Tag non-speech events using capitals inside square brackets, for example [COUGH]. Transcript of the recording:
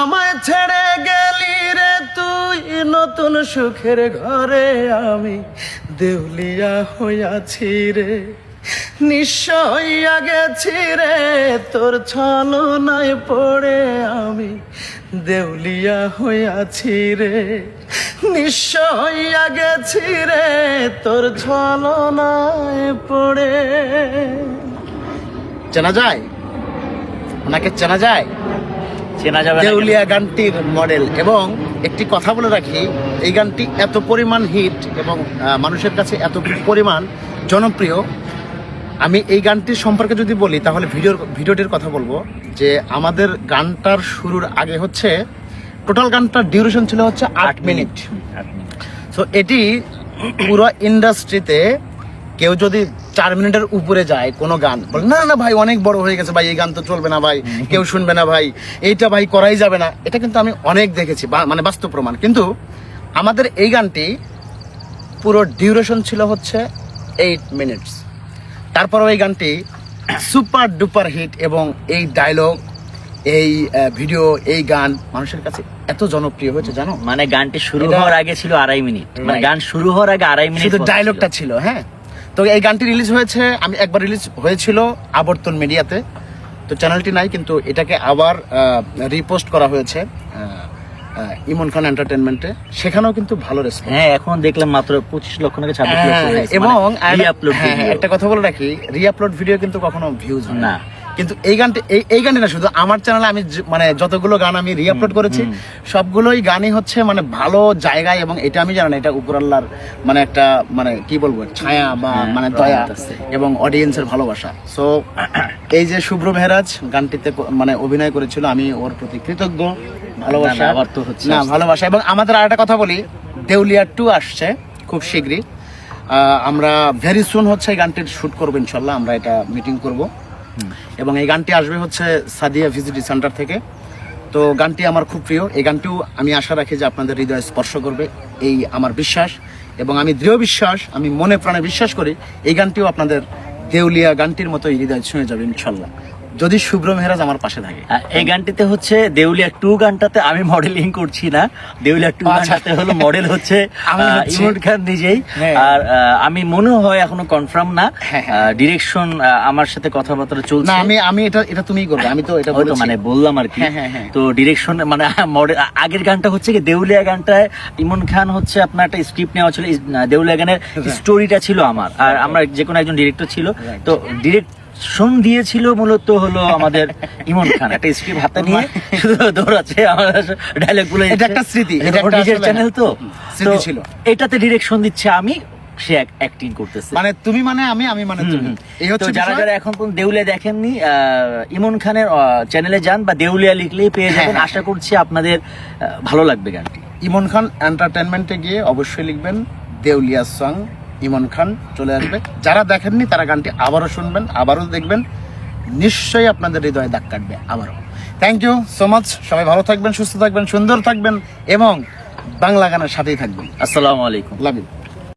আমায় ছেড়ে গেলি রে তুই, নতুন সুখের ঘরে আমি দেউলিয়া হইয়াছি রে। নিশ্চয়ই গেছি রে, তোর ছলনায় পড়ে আমি দেউলিয়া হইয়াছি রে। নিশ্চয়ই গেছি রে, তোর ছলনায় পড়ে। চেনা যায়? ওনাকে চেনা যায়? চেনা যাবে দেউলিয়া গানটির মডেল। এবং একটি কথা বলে রাখি এই গানটি এত পরিমাণ হিট এবং মানুষের কাছে এত পরিমাণ জনপ্রিয়। আমি এই গানটির সম্পর্কে যদি বলি তাহলে ভিডিওর ভিডিওটির কথা বলব যে আমাদের গানটার শুরুর আগে হচ্ছে টোটাল গানটার ডিউরেশন ছিল হচ্ছে আট মিনিট আট মিনিট। সো এটি পুরো ইন্ডাস্ট্রিতে কেউ যদি চার মিনিটের উপরে যায় কোনো গান। বলে না না ভাই অনেক বড় হয়ে গেছে ভাই এই গান তো চলবে না ভাই কেউ শুনবে না ভাই এইটা ভাই করাই যাবে না। এটা কিন্তু আমি অনেক দেখেছি মানে বাস্তব প্রমাণ। কিন্তু আমাদের এই গানটি পুরো ডিউরেশন ছিল হচ্ছে এইট মিনিটস তারপরেও এই গানটি সুপার ডুপার হিট এবং এই ডায়লগ এই ভিডিও এই গান মানুষের কাছে এত জনপ্রিয় হয়েছে জানো? মানে গানটি শুরু হওয়ার আগে ছিল আড়াই মিনিট। মানে গান শুরু হওয়ার আগে আড়াই মিনিট। ডায়লগটা ছিল হ্যাঁ? তো এই গানটি রিলিজ হয়েছে আমি একবার রিলিজ হয়েছিল আবর্তন মিডিয়াতে তো চ্যানেলটি নাই কিন্তু এটাকে আবার রিপোস্ট করা হয়েছে ইমন খান এন্টারটেনমেন্টে সেখানেও কিন্তু ভালো রেসপন্স হ্যাঁ এখন দেখলাম মাত্র পঁচিশ লক্ষ নাকি ছাব্বিশ লক্ষ হ্যাঁ, এবং মানে হ্যাঁ। একটা কথা বলে রাখি রিআপলোড ভিডিও কিন্তু কখনো ভিউজ হয় না। কিন্তু এই গানটি এই এই গানটি না শুধু আমার চ্যানেলে আমি মানে যতগুলো গান আমি রিআপলোড করেছি সবগুলোই গানই হচ্ছে মানে ভালো জায়গায় এবং এটা আমি জানি না এটা উপরাল্লার মানে একটা মানে কি বলব ছায়া বা হ্যাঁ, মানে দয়া এবং অডিয়েন্সের ভালোবাসা। সো [CLEARS THROAT] এই যে শুভ্র মেহরাজ গানটিতে মানে অভিনয় করেছিল আমি ওর প্রতি কৃতজ্ঞ ভালোবাসা। আবার তো হচ্ছে। না ভালোবাসা। এবং আমাদের আর একটা কথা বলি দেউলিয়া টু আসছে খুব শীঘ্রই। আমরা ভেরি সুন হচ্ছে এই গানটির শুট করব ইনশাল্লাহ আমরা এটা মিটিং করব। এবং এই গানটি আসবে হচ্ছে সাদিয়া ভিজিটি সেন্টার থেকে। তো গানটি আমার খুব প্রিয়। এই গানটিও আমি আশা রাখি যে আপনাদের হৃদয় স্পর্শ করবে। এই আমার বিশ্বাস এবং আমি দৃঢ় বিশ্বাস, আমি মনে প্রাণে বিশ্বাস করি, এই গানটিও আপনাদের দেউলিয়া গানটির মতোই হৃদয় ছুঁয়ে যাবে ইনশাল্লাহ। যদি শুভ্র মেহরাজ আমার পাশে থাকে। এই গানটিতে হচ্ছে দেউলিয়া টু গানটাতে আমি মডেলিং করছি না। দেউলিয়া টু আচ্ছা। গানটাতে হলো মডেল হচ্ছে আহ, খান নিজেই। হ্যাঁ। আর আমি মনে হয় এখনও কনফার্ম না। হ্যাঁ, হ্যাঁ। ডিরেকশন আমার সাথে কথাবার্তা চলছে। না আমি আমি এটা এটা তুমিই করবে আমি তো এটা ওই তো বলেছি। মানে বললাম আর কি। হ্যাঁ, হ্যাঁ, হ্যাঁ। তো ডিরেকশন মানে মডেল আগের গানটা হচ্ছে কি দেউলিয়া গানটায় ইমন খান হচ্ছে আপনার একটা স্ক্রিপ্ট নেওয়া ছিল দেউলিয়া গানের স্টোরিটা ছিল আমার। আর আমরা যে কোনো একজন ডিরেক্টর ছিল। তো ডিরেকশন দিয়েছিল মূলত হলো আমাদের ইমন খান। একটা স্ক্রিপ্ট হাতে নিয়ে শুধু দৌড়াচ্ছে আমার ডায়লগগুলো এটা একটা স্মৃতি, এটা নিজের চ্যানেল তো। স্মৃতি ছিল। এটাতে ডিরেকশন দিচ্ছে আমি সে অ্যাক্টিং করতেছে। মানে তুমি মানে আমি আমি মানে তুমি। এই হচ্ছে যারা যারা এখন পর্যন্ত দেউলিয়া দেখেননি ইমন খানের চ্যানেলে যান বা দেউলিয়া লিখলেই পেয়ে হ্যাঁ, যাবেন। হ্যাঁ। আশা করছি আপনাদের ভালো লাগবে গানটি। ইমন খান এন্টারটেনমেন্টে গিয়ে অবশ্যই লিখবেন দেউলিয়া সং ইমন খান চলে আসবে। যারা দেখেননি, তারা গানটি আবারও শুনবেন, আবারও দেখবেন। নিশ্চয়ই আপনাদের হৃদয়ে দাগ কাটবে আবারও। থ্যাংক ইউ সো মাচ সবাই ভালো থাকবেন, সুস্থ থাকবেন, সুন্দর থাকবেন এবং বাংলা গানের সাথেই থাকবেন। আসসালামু আলাইকুম। Love you